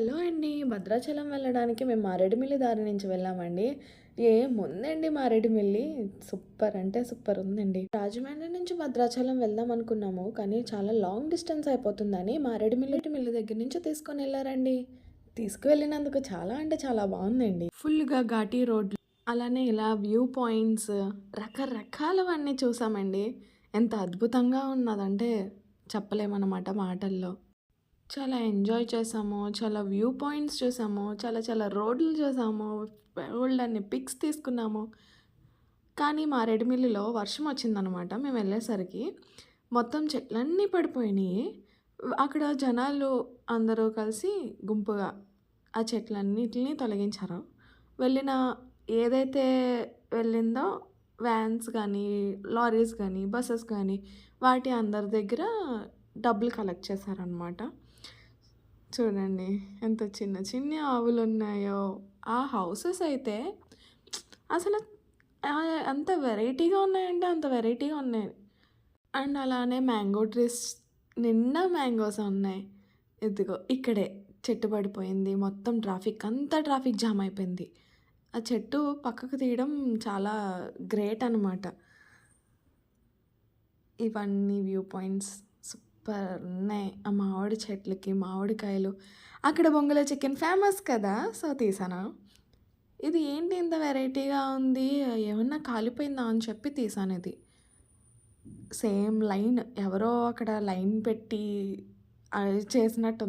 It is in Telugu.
హలో అండి. భద్రాచలం వెళ్ళడానికి మేము మారేడుమిల్లి దారి నుంచి వెళ్ళామండి. ఏముందండి మారేడుమిల్లి సూపర్ అంటే సూపర్ ఉందండి. రాజమండ్రి నుంచి భద్రాచలం వెళ్దాం అనుకున్నాము. కానీ చాలా లాంగ్ డిస్టెన్స్ అయిపోతుందని మారేడుమిల్లి మిల్లి దగ్గర నుంచి తీసుకొని వెళ్ళారండి. తీసుకువెళ్ళినందుకు చాలా అంటే చాలా బాగుందండి. ఫుల్‌గా ఘాటీ రోడ్లు అలానే ఇలా వ్యూ పాయింట్స్ రకరకాలవన్నీ చూసామండి. ఎంత అద్భుతంగా ఉన్నదంటే చెప్పలేమన్నమాట మాటల్లో. చాలా ఎంజాయ్ చేసాము. చాలా వ్యూ పాయింట్స్ చూసాము. చాలా చాలా రోడ్లు చూసాము. బోలెడన్ని పిక్స్ తీసుకున్నాము. కానీ మా రెడ్మిల్లిలో వర్షం వచ్చిందనమాట మేము వెళ్ళేసరికి. మొత్తం చెట్లన్నీ పడిపోయినాయి. అక్కడ జనాలు అందరూ కలిసి గుంపుగా ఆ చెట్లన్నిటిని తొలగించారు. వెళ్ళిన ఏదైతే వెళ్ళిందో వ్యాన్స్ కానీ, లారీస్ కానీ, బస్సెస్ కానీ వాటి అందరి దగ్గర డబ్బులు కలెక్ట్ చేశారనమాట. చూడండి ఎంత చిన్న చిన్ని ఆవులున్నాయో. ఆ హౌసెస్ అయితే అసలు అంత వెరైటీగా ఉన్నాయంటే అంత వెరైటీగా ఉన్నాయి. అండ్ అలానే మ్యాంగో ట్రీస్ నిండా మ్యాంగోస్ ఉన్నాయి. ఇదిగో ఇక్కడే చెట్టు పడిపోయింది. మొత్తం ట్రాఫిక్ అంతా ట్రాఫిక్ జామ్ అయిపోయింది. ఆ చెట్టు పక్కకు తీయడం చాలా గ్రేట్ అనమాట. ఇవన్నీ వ్యూ పాయింట్స్ ఉన్నాయి. ఆ మామిడి చెట్లకి మామిడికాయలు అక్కడ బొంగులో చికెన్ ఫేమస్ కదా! సో తీసాను ఇది ఏంటి ఇంత వెరైటీగా ఉంది. ఏమన్నా కాలిపోయిందా అని చెప్పి తీసాను ఇది. సేమ్ లైన్ ఎవరో అక్కడ లైన్ పెట్టి అది చేసినట్టు